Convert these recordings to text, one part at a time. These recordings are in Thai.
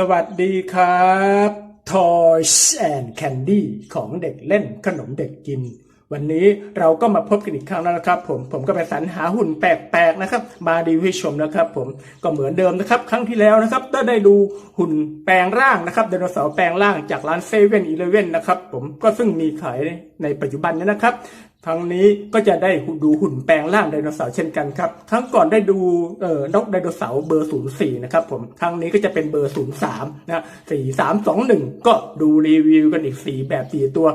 สวัสดีครับ Toys and Candy ของเด็กเล่นขนมเด็กกิน วันนี้เราก็มาพบกันอีกครั้งแล้วนะครับ ผมผมก็ไปสรรหาหุ่นแปลกๆนะครับ มาดีวิชมนะครับ ผมก็เหมือนเดิมนะครับ ครั้งที่แล้วนะครับก็ได้ดูหุ่นแปลงร่างนะครับไดโนเสาร์แปลงร่างจากร้านเซเว่นอีเลเว่นนะครับผมก็ซึ่งมีขายในปัจจุบันนี้นะครับครั้งนี้ก็จะได้ดูหุ่นแปลงร่างไดโนเสาร์เช่นกันครับครั้งก่อนได้ดูเอ่อนกไดโนเสาร์เบอร์04นะครับผมครั้งนี้ก็จะเป็นเบอร์03นะ4321 ก็ดูรีวิวกันอีก 4 แบบ 4 ตัว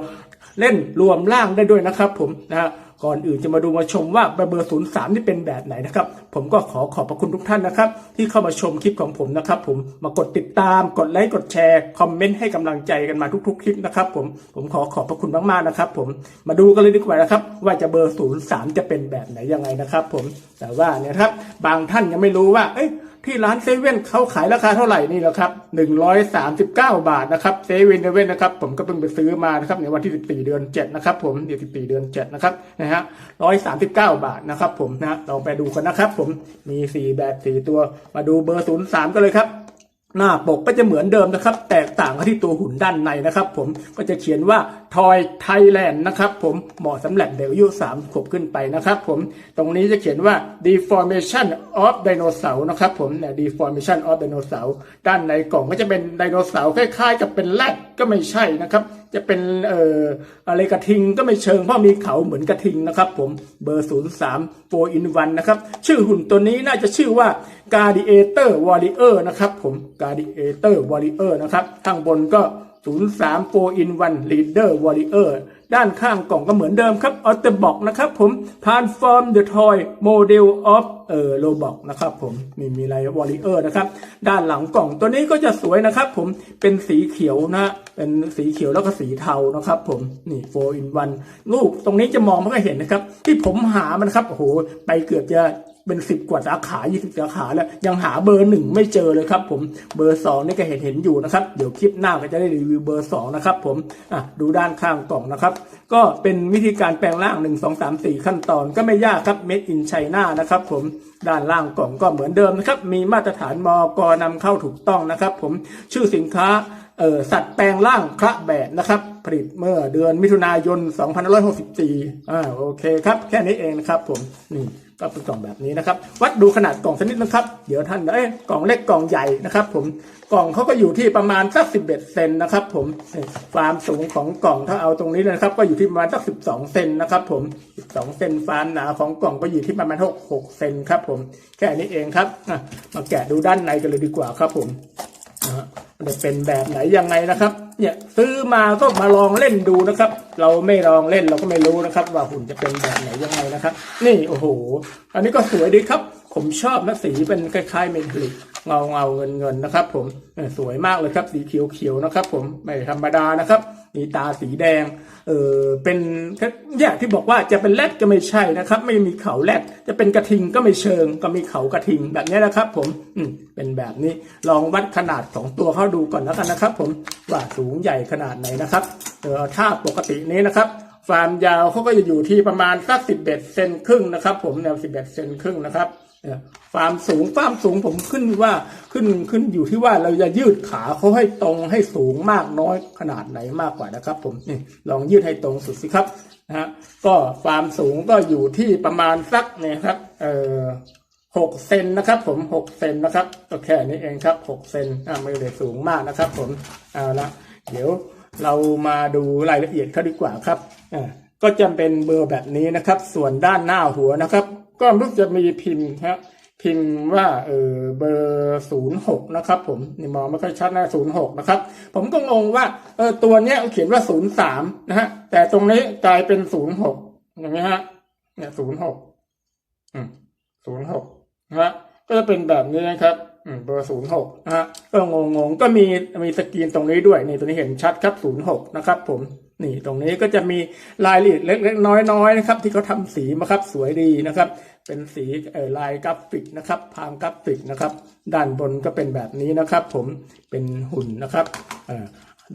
เล่นรวมร่างได้ด้วยนะครับผมนะฮะก่อนอื่นจะมาดูมาชมว่าเบอร์ 03 นี่เป็นแบบไหนนะครับ ผมก็ขอขอบพระคุณทุกท่านนะครับ ที่เข้ามาชมคลิปของผมนะครับ ผมมากดติดตามกดไลค์กดแชร์คอมเมนต์ให้กำลังใจกันมาทุกๆ คลิปนะครับ ผมผมขอขอบพระคุณมากๆนะครับ ผมมาดูกันเลยดีกว่านะครับ ว่าจะเบอร์ 03 จะเป็นแบบไหนยังไงนะครับ ผมแต่ว่าเนี่ยครับบางท่านยังไม่รู้ว่าเอ้ย ที่ร้านเซเว่นเขาขายราคาเท่าไหร่นี่แหละครับ139บาทนะครับเซเว่นเว่นนะครับผมก็เพิ่งไปซื้อมานะครับในวันที่14เดือน7นะครับผมเดือน14เดือน7นะครับนะฮะ139บาทนะครับผมนะลองไปดูกันนะครับผมมี4แบบ4ตัวมาดูเบอร์03กันเลยครับหน้าปกก็จะเหมือนเดิมนะครับ แตกต่างกันที่ตัวหุ่นด้านในนะครับ ผมก็จะเขียนว่า Toy Thailand นะครับผมเหมาะสำหรับเด็กอายุ3ขวบขึ้นไปนะครับผมตรงนี้จะเขียนว่า deformation of dinosaur นะครับผมเนี่ย deformation of dinosaur ด้านในกล่องก็จะเป็นไดโนเสาร์คล้ายๆ กับเป็นแรดก็ไม่ใช่นะครับจะเป็นเอ่ออะไรกระทิงก็ไม่เชิงเพราะมีเขาเหมือนกระทิงนะครับผมเบอร์ 03 4 in 1นะครับชื่อหุ่นตัวนี้น่าจะชื่อว่า Gladiator Warrior นะครับผม Gladiator Warrior นะครับข้างบนก็ 03 4 in 1 Leader Warrior ด้านข้างกล่องก็เหมือนเดิมครับ o t t e r b o x นะครับผม Transform the Toy Model of เอ่อ Robot นะครับผมนี่มีอะไร Warrior นะครับ ด้านหลังกล่องตัวนี้ก็จะสวยนะครับผมเป็นสีเขียวนะเป็นสีเขียวแล้วก็สีเทานะครับผมนี่4 in 1รูปตรงนี้จะมองไม่ค่อยเห็นนะครับ ที่ผมหามันครับโอ้โหไปเกือบจะ เป็นสิบกว่าสาขายี่สิบสาขาแล้ว ยังหาเบอร์หนึ่งไม่เจอเลยครับผมเบอร์สองนี่ก็เห็นเห็นอยู่นะครับ เดี๋ยวคลิปหน้าก็จะได้รีวิวเบอร์สองนะครับผมอะดูด้านข้างกล่องนะครับ ก็เป็นวิธีการแปลงร่างหนึ่งสองสามสี่ขั้นตอนก็ไม่ยากครับ made in China นะครับผมด้านล่างกล่องก็เหมือนเดิมนะครับ มีมาตรฐานมกนำเข้าถูกต้องนะครับ ผมชื่อสินค้าเออสัตว์แปลงร่างคระแบบนะครับ ผลิตเมื่อเดือนมิถุนายน2564อ่าโอเคครับ แค่นี้เองนะครับผมนี่ ก็เป็นกล่องแบบนี้นะครับ วัดดูขนาดกล่องสักนิดนะครับ เดี๋ยวท่านเอ้ยกล่องเล็กกล่องใหญ่นะครับ ผมกล่องเขาก็อยู่ที่ประมาณสัก11เอ็ดเซนนะครับ ผมความสูงของกล่องถ้าเอาตรงนี้เลยนะครับ ก็อยู่ที่ประมาณสัก12เซนนะครับ ผม12เซนความหนาของกล่องก็อยู่ที่ประมาณ6 6เซนครับ ผมแค่นี้เองครับมาแกะดูด้านในกันเลยดีกว่าครับ ผม มันจะเป็นแบบไหนยังไงนะครับ เนี่ยซื้อมาก็มาลองเล่นดูนะครับ เราไม่ลองเล่นเราก็ไม่รู้นะครับ ว่าหุ่นจะเป็นแบบไหนยังไงนะครับ นี่โอ้โห อันนี้ก็สวยดีครับ ผมชอบนะสีเป็นคล้ายๆเมทัลิกเงาเงาเงินเงินนะครับ ผมสวยมากเลยครับ สีเขียวเขียวๆนะครับ ผมไม่ธรรมดานะครับ มีตาสีแดง เออเป็นอย่างที่บอกว่าจะเป็นแรดก็ไม่ใช่นะครับ ไม่มีเขาแรดจะเป็นกระทิงก็ไม่เชิง ก็มีเขากระทิงแบบนี้นะครับ ผมอืมเป็นแบบนี้ลองวัดขนาดของตัวเขาดูก่อนแล้วกันนะครับ ผมว่าสูงใหญ่ขนาดไหนนะครับเออถ้าปกตินี้นะครับความยาวเขาก็จะอยู่ที่ประมาณสักสิบเอ็ดเซนครึ่งนะครับ ผมแนวสิบเอ็ดเซนครึ่งนะครับ ความสูงความสูงผมขึ้นว่าขึ้นขึ้นอยู่ที่ว่าเราจะยืดขาเขาให้ตรงให้สูงมากน้อยขนาดไหนมากกว่านะครับ ผมนี่ลองยืดให้ตรงสุดสิครับนะฮะก็ความสูงก็อยู่ที่ประมาณสักเนี่ยครับเอ่อหกเซนนะครับ ผมหกเซนนะครับก็แค่นี้เองครับหกเซนอ่าไม่ได้สูงมากนะครับ ผมเอาละเดี๋ยวเรามาดูรายละเอียดเขาดีกว่าครับอ่าก็จะเป็นเบอร์แบบนี้นะครับ ส่วนด้านหน้าหัวนะครับ ก็รู้จะมีพิมพ์ฮะพิมพ์ว่าเออเบอร์ศูนย์หกนะครับ ผมนี่มองไม่ค่อยชัดนะศูนย์หกนะครับ ผมก็งงว่าเออตัวเนี้ยเขียนว่าศูนย์สามนะฮะ แต่ตรงนี้กลายเป็นศูนย์หกอย่างนี้ฮะ เนี่ยศูนย์หกอืมศูนย์หกนะฮะก็จะเป็นแบบนี้นะครับอืมเบอร์ศูนย์หกนะฮะก็งงงก็มีมีสกรีนตรงนี้ด้วยนี่ตัวนี้เห็นชัดครับศูนย์หกนะครับ ผม นี่ตรงนี้ก็จะมีรายละเอียดเล็กๆน้อยๆนะครับ ที่เขาทำสีมาครับสวยดีนะครับ เป็นสีเอ่อลายกราฟิกนะครับพางกราฟิกนะครับ ด้านบนก็เป็นแบบนี้นะครับ ผมเป็นหุ่นนะครับเอ่อ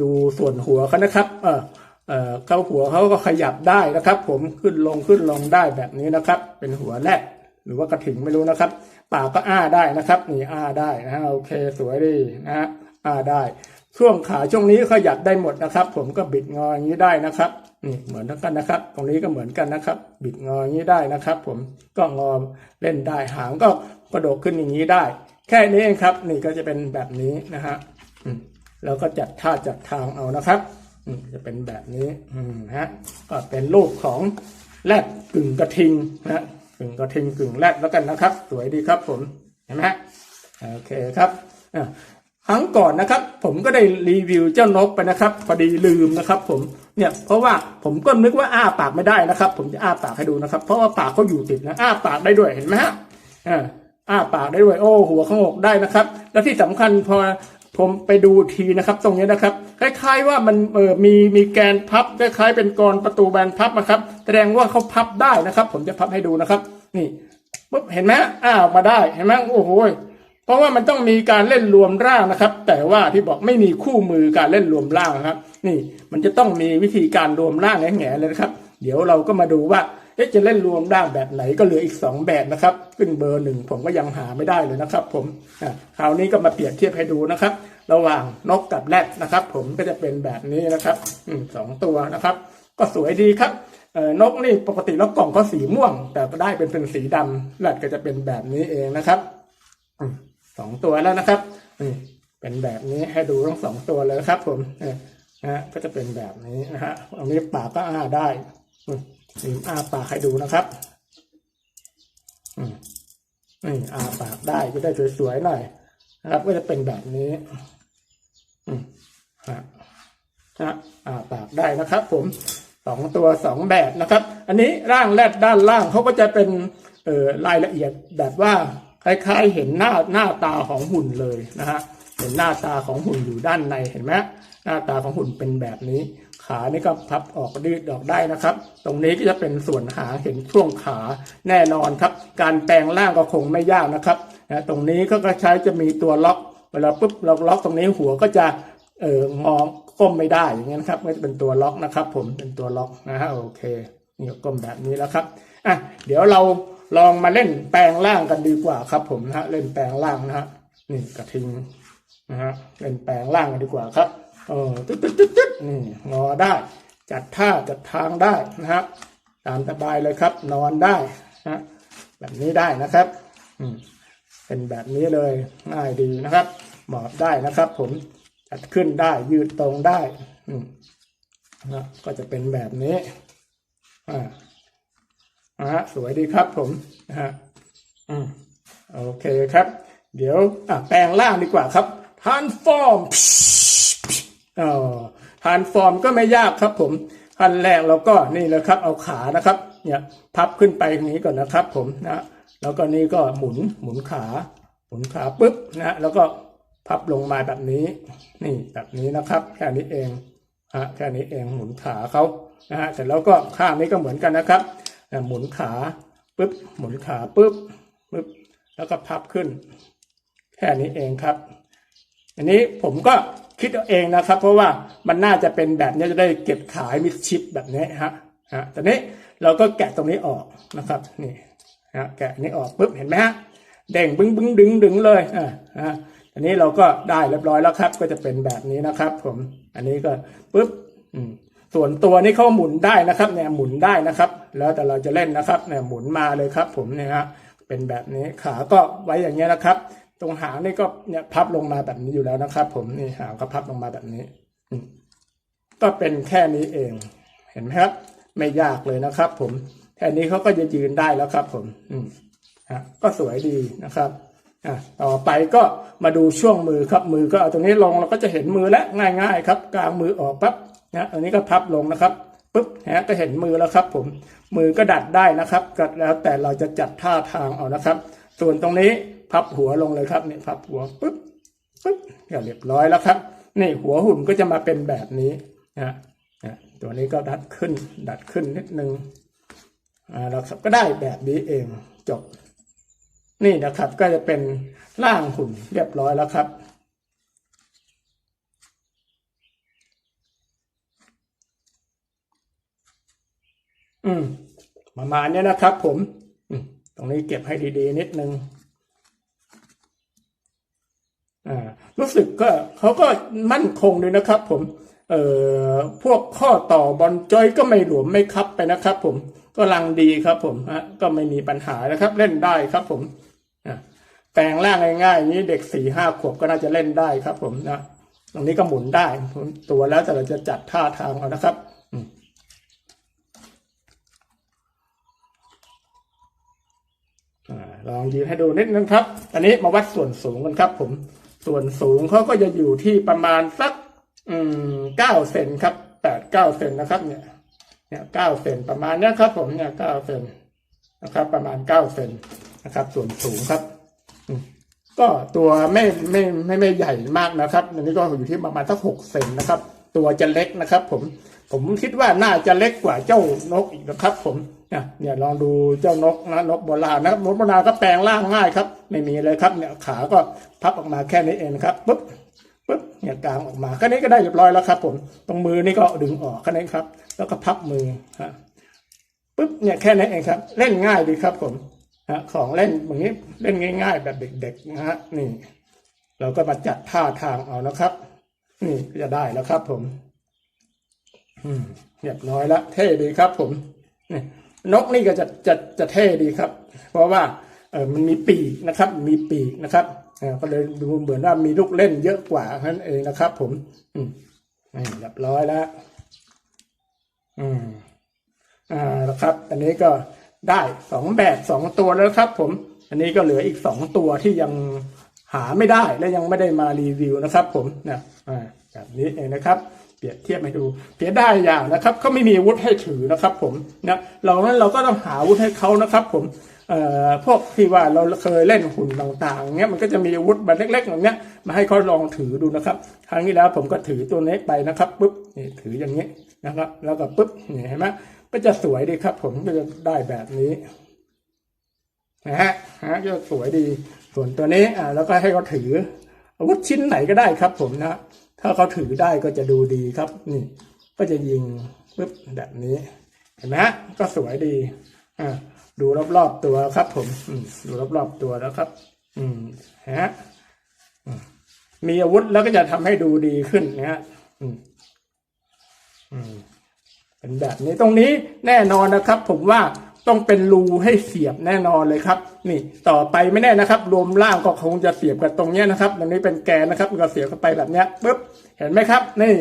ดูส่วนหัวเขานะครับเออเออเขาหัวเขาก็ขยับได้นะครับ ผมขึ้นลงขึ้นลงได้แบบนี้นะครับ เป็นหัวแรกหรือว่ากระถิ่งไม่รู้นะครับปากก็อ้าได้นะครับนี่อ้าได้นะฮะโอเคสวยดีนะฮะอ่าได้ ช่วงขาช่วงนี้ขยับได้หมดนะครับ ผมก็บิดงออย่างนี้ได้นะครับนี่เหมือนกันนะครับ ตรงนี้ก็เหมือนกันนะครับ บิดงออย่างนี้ได้นะครับ ผมก็งอเล่นได้หางก็กระโดดขึ้นอย่างนี้ได้ แค่นี้เองครับ นี่ก็จะเป็นแบบนี้นะฮะแล้วก็จัดท่าจัดทางเอานะครับจะเป็นแบบนี้ฮะก็เป็นรูปของแรดกึ่งกระทิงนะฮะกึ่งกระทิงกึ่งแรดแล้วกันนะครับ สวยดีครับผมเห็นไหมฮะโอเคครับ ครั้งก่อนนะครับ ผมก็ได้รีวิวเจ้านกไปนะครับพอดีลืมนะครับ ผมเนี่ยเพราะว่าผมก็นึกว่าอ้าปากไม่ได้นะครับ ผมจะอ้าปากให้ดูนะครับ เพราะว่าปากเขาอยู่ติดนะอ้าปากได้ด้วยเห็นไหมฮะอ่าอ้าปากได้ด้วยโอ้หัวเขางกได้นะครับ และที่สำคัญพอผมไปดูทีนะครับ ตรงนี้นะครับคล้ายๆว่ามันเออมีมีแกนพับคล้ายๆเป็นกรประตูแบนพับนะครับ แสดงว่าเขาพับได้นะครับ ผมจะพับให้ดูนะครับ นี่ปุ๊บเห็นไหมอ้าออกมาได้เห็นไหมโอ้โห เพราะว่ามันต้องมีการเล่นรวมร่างนะครับ แต่ว่าที่บอกไม่มีคู่มือการเล่นรวมร่างนะครับ นี่มันจะต้องมีวิธีการรวมร่างแง่ๆเลยนะครับ เดี๋ยวเราก็มาดูว่าจะเล่นรวมร่างแบบไหนก็เหลืออีก 2 แบบนะครับ ซึ่งเบอร์หนึ่งผมก็ยังหาไม่ได้เลยนะครับ ผมคราวนี้ก็มาเปรียบเทียบให้ดูนะครับ ระหว่างนกกับแรดนะครับ ผมก็จะเป็นแบบนี้นะครับสองตัวนะครับ ก็สวยดีครับนกนี่ปกติแล้วกล่องเขาสีม่วง แต่ก็ได้เป็นเป็นสีดำแรดก็จะเป็นแบบนี้เองนะครับ สองตัวแล้วนะครับนี่เป็นแบบนี้ให้ดูทั้งสองตัวเลยครับ ผมนี่นะฮะก็จะเป็นแบบนี้นะฮะอันนี้ปากก็อ้าได้นี่อ้าปากให้ดูนะครับนี่อ้าปากได้จะได้สวยๆหน่อยนะครับ ก็จะเป็นแบบนี้ฮะฮะอ้าปากได้นะครับ ผมสองตัวสองแบบนะครับ อันนี้ร่างแรดด้านล่างเขาก็จะเป็นเอ่อรายละเอียดแบบว่า คล้ายๆเห็นหน้าหน้าตาของหุ่นเลยนะฮะเห็นหน้าตาของหุ่นอยู่ด้านในเห็นไหมหน้าตาของหุ่นเป็นแบบนี้ ขานี่ก็พับออกยืดออกได้นะครับ ตรงนี้ก็จะเป็นส่วนหางเห็นช่วงขาแน่นอนครับ การแปลงร่างก็คงไม่ยากนะครับนะตรงนี้ก็ใช้จะมีตัวล็อกเวลาปุ๊บเราล็อกตรงนี้หัวก็จะเอองอก้มไม่ได้อย่างเงี้ยนะครับก็จะเป็นตัวล็อกนะครับ ผมเป็นตัวล็อกนะฮะโอเคนี่ก้มแบบนี้แล้วครับอะเดี๋ยวเรา ลองมาเล่นแปลงร่างกันดีกว่าครับ ผมนะฮะเล่นแปลงร่างนะฮะนี่กระทิงนะฮะเล่นแปลงร่างกันดีกว่าครับเออตึ๊ดตึ๊ดตึ๊ดตึ๊ดนี่งอได้ จัดท่าจัดทางได้นะฮะตามสบายเลยครับ นอนได้นะแบบนี้ได้นะครับอืมเป็นแบบนี้เลยง่ายดีนะครับหมอบได้นะครับ ผมจัดขึ้นได้ยืดตรงได้ อืมนะก็จะเป็นแบบนี้อ่า นะฮะสวยดีครับผมนะฮะอืมโอเคครับ เดี๋ยวอะแปลงร่างดีกว่าครับ transform อ๋อ transform ก็ไม่ยากครับผมขั้นแรกเราก็นี่เลยครับ เอาขานะครับ เนี่ยพับขึ้นไปอย่างนี้ก่อนนะครับ ผมนะแล้วก็นี่ก็หมุนหมุนขาหมุนขาปุ๊บนะแล้วก็พับลงมาแบบนี้ นี่แบบนี้นะครับ แค่นี้เองฮะแค่นี้เองหมุนขาเขานะฮะเสร็จแล้วก็ข้างนี้ก็เหมือนกันนะครับ หมุนขาปุ๊บหมุนขาปุ๊บปุ๊บแล้วก็พับขึ้น แค่นี้เองครับ อันนี้ผมก็คิดเอาเองนะครับ เพราะว่ามันน่าจะเป็นแบบนี้จะได้เก็บขายมิดชิปแบบนี้ฮะฮะตอนนี้เราก็แกะตรงนี้ออกนะครับนี่ฮะแกะนี้ออกปุ๊บเห็นไหมฮะเด้งบึ้งบึ้งดึงดึงเลยอ่าฮะอันนี้เราก็ได้เรียบร้อยแล้วครับ ก็จะเป็นแบบนี้นะครับ ผม อันนี้ก็ปุ๊บอืม ส่วนตัวนี้เขาหมุนได้นะครับเนี่ยหมุนได้นะครับ แล้วแต่เราจะเล่นนะครับเนี่ยหมุนมาเลยครับ ผมเนี่ยฮะเป็นแบบนี้ขาก็ไว้อย่างเงี้ยนะครับ ตรงหางนี่ก็เนี่ยพับลงมาแบบนี้อยู่แล้วนะครับ ผมนี่หางก็พับลงมาแบบนี้ก็เป็นแค่นี้เอง เห็นไหมครับ ไม่ยากเลยนะครับ ผมแค่นี้เขาก็จะยืนได้แล้วครับ ผม อืมฮะก็สวยดีนะครับอะต่อไปก็มาดูช่วงมือครับมือก็เอาตรงนี้ลงเราก็จะเห็นมือแล้วง่าย ๆ ครับกลางมือออกปั๊บ นะอันนี้ก็พับลงนะครับปุ๊บฮะก็เห็นมือแล้วครับผมมือก็ดัดได้นะครับก็แล้วแต่เราจะจัดท่าทางเอานะครับ ส่วนตรงนี้พับหัวลงเลยครับเนี่ยพับหัวปุ๊บปุ๊บก็เรียบร้อยแล้วครับนี่หัวหุ่นก็จะมาเป็นแบบนี้นะนะตัวนี้ก็ดัดขึ้นดัดขึ้นนิดนึงอ่าแล้วครับก็ได้แบบนี้เองจบ นี่นะครับก็จะเป็นร่างหุ่นเรียบร้อยแล้วครับ อืมประมาณเนี้ยนะครับ ผมตรงนี้เก็บให้ดีๆนิดนึงอ่ารู้สึกก็เขาก็มั่นคงเลยนะครับ ผม เอ่อพวกข้อต่อบอลจอยก็ไม่หลวมไม่คับไปนะครับ ผมก็ลังดีครับผมฮะก็ไม่มีปัญหานะครับ เล่นได้ครับ ผมอะแปลงร่างง่ายๆนี้เด็กสี่ห้าขวบก็น่าจะเล่นได้ครับ ผมนะตรงนี้ก็หมุนได้ตัวแล้วแต่เราจะจัดท่าทางเอานะครับอืมอ่า ลองยืนให้ดูนิดนึงครับ อันนี้มาวัดส่วนสูงกันครับ ผม ส่วนสูงเขาก็จะอยู่ที่ประมาณสัก อืมเก้าเซนครับแปดเก้าเซนนะครับ เนี่ย เนี่ยเก้าเซนประมาณเนี้ยครับ ผมเนี่ยเก้าเซนนะครับ ประมาณเก้าเซนนะครับ ส่วนสูงครับก็ตัวไม่ไม่ไม่ไม่ใหญ่มากนะครับ อันนี้ก็อยู่ที่ประมาณสักหกเซนนะครับ ตัวจะเล็กนะครับ ผมผมคิดว่าน่าจะเล็กกว่าเจ้านกอีกนะครับ ผม เนี่ยเนี่ยลองดูเจ้านกนะนกโบราณนะครับนกโบราณก็แปลงร่างง่ายครับ ไม่มีเลยครับเนี่ยขาก็พับออกมาแค่นี้เองครับปุ๊บปุ๊บเนี่ยกลางออกมาแค่นี้ก็ได้เรียบร้อยแล้วครับผมตรงมือนี่ก็ดึงออกแค่นี้ครับ แล้วก็พับมือฮะปุ๊บเนี่ยแค่นี้เองครับ เล่นง่ายดีครับผมฮะของเล่นอย่างนี้เล่นง่าย ๆ แบบเด็กๆนะฮะนี่ เราก็มาจัดท่าทางเอานะครับ นี่ก็จะได้แล้วครับผม อืมเรียบร้อยล้วเท่ดีครับผมนี่ นกนี่ก็จะจะจะเท่ดีครับ เพราะว่าเออมันมีปีกนะครับ มีปีกนะครับก็เลยดูเหมือนว่ามีลูกเล่นเยอะกว่านั่นเองนะครับ ผม อืมนี่เรียบร้อยแล้ว อืม อ่าแล้วครับ อันนี้ก็ได้สองแบบสองตัวแล้วครับ ผม อันนี้ก็เหลืออีกสองตัวที่ยังหาไม่ได้และยังไม่ได้มารีวิวนะครับ ผมนี่ยอ่าแบบนี้เองนะครับ รียบเทียบให้ดูเปรียได้อย่างนะครับเขาไม่มีอาวุธให้ถือนะครับ ผมนะเรานั้นเราก็ต้องหาอาวุธให้เขานะครับ ผมเอ่อพวกที่ว่าเราเคยเล่นหุ่นต่างๆเงี้ยมันก็จะมีอาวุธแบบเล็กๆอย่างเงี้ยมาให้เขาลองถือดูนะครับ ครั้งนี้แล้วผมก็ถือตัวเล็กไปนะครับปุ๊บนี่ถืออย่างนี้นะครับ แล้วก็ปุ๊บนี่เห็นไหมก็จะสวยดีครับ ผมก็จะได้แบบนี้นะฮะฮะก็สวยดีส่วนตัวนี้อ่าแล้วก็ให้เขาถืออาวุธชิ้นไหนก็ได้ครับ ผมนะ ถ้าเขาถือได้ก็จะดูดีครับ นี่ ก็จะยิงปุ๊บแบบนี้ เห็นไหมก็สวยดี อ่า ดูรอบๆตัวครับผม อืมดูรอบๆตัวแล้วครับ อืมฮะมมีอาวุธแล้วก็จะทำให้ดูดีขึ้นนะฮะอืม อืมเป็นแบบนี้ตรงนี้แน่นอนนะครับ ผมว่า ต้องเป็นรูให้เสียบแน่นอนเลยครับ นี่ต่อไปไม่แน่นะครับ รวมล่างก็คงจะเสียบกับตรงเนี้ยนะครับ ตรงนี้เป็นแกนนะครับก็เสียบเข้าไปแบบเนี้ยปุ๊บเห็นไหมครับ นี่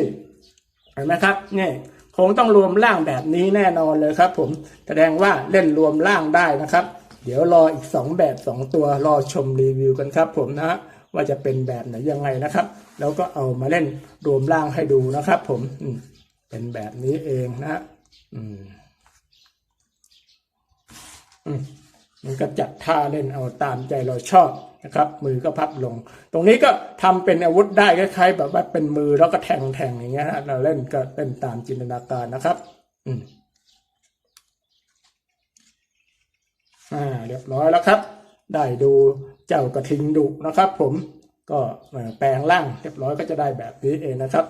เห็นไหมครับนี่คงต้องรวมร่างแบบนี้แน่นอนเลยครับ ผมแสดงว่าเล่นรวมร่างได้นะครับ เดี๋ยวรออีกสองแบบสองตัวรอชมรีวิวกันครับ ผมนะฮะว่าจะเป็นแบบไหนยังไงนะครับ แล้วก็เอามาเล่นรวมร่างให้ดูนะครับผมอืมเป็นแบบนี้เองนะฮะอืม มันก็จัดท่าเล่นเอาตามใจเราชอบนะครับ มือก็พับลง ตรงนี้ก็ทำเป็นอาวุธได้คล้ายๆแบบว่าเป็นมือแล้วก็แทงแทงอย่างเงี้ยนะเราเล่นก็เล่นตามจินตนาการนะครับ อืมอ่าเรียบร้อยแล้วครับ ได้ดูเจ้ากระทิงดุนะครับ ผมก็แปลงร่างเรียบร้อยก็จะได้แบบนี้เองนะครับ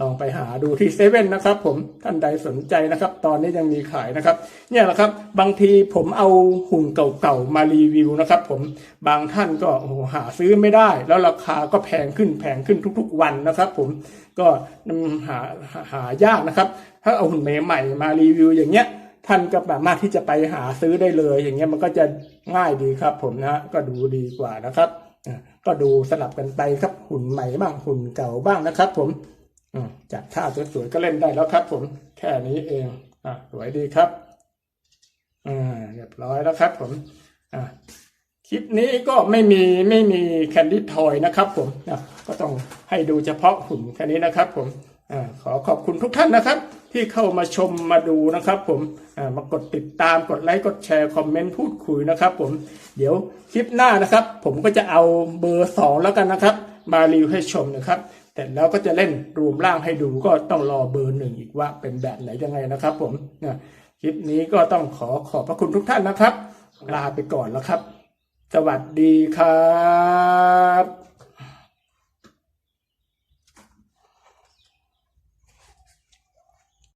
ลองไปหาดูที่เซเว่นนะครับ ผมท่านใดสนใจนะครับ ตอนนี้ยังมีขายนะครับ เนี่ยแหละครับ บางทีผมเอาหุ่นเก่าๆมารีวิวนะครับ ผมบางท่านก็โอ้โหหาซื้อไม่ได้ แล้วราคาก็แพงขึ้นแพงขึ้นทุกๆวันนะครับ ผมก็หาหาหายากนะครับ ถ้าเอาหุ่นใหม่ๆมารีวิวอย่างเงี้ยท่านก็สามารถที่จะไปหาซื้อได้เลย อย่างเงี้ยมันก็จะง่ายดีครับ ผมนะก็ดูดีกว่านะครับอะก็ดูสลับกันไปครับหุ่นใหม่บ้างหุ่นเก่าบ้างนะครับ ผม จากท่าสวยๆก็เล่นได้แล้วครับ ผมแค่นี้เองอะสวยดีครับอ่าเรียบร้อยแล้วครับ ผมอ่าคลิปนี้ก็ไม่มีไม่มีแคนดี้ทอยนะครับผมอะก็ต้องให้ดูเฉพาะหุ่นแค่นี้นะครับผมอ่าขอขอบคุณทุกท่านนะครับ ที่เข้ามาชมมาดูนะครับผมอ่ามากดติดตามกดไลค์กดแชร์คอมเมนต์พูดคุยนะครับผมเดี๋ยวคลิปหน้านะครับ ผมก็จะเอาเบอร์สองแล้วกันนะครับ มารีวิวให้ชมนะครับ แต่แล้วก็จะเล่นรวมร่างให้ดูก็ต้องรอเบอร์หนึ่งอีกว่าเป็นแบบไหนยังไงนะครับ ผมนะคลิปนี้ก็ต้องขอขอบพระคุณทุกท่านนะครับ ลาไปก่อนแล้วครับ สวัสดีครับ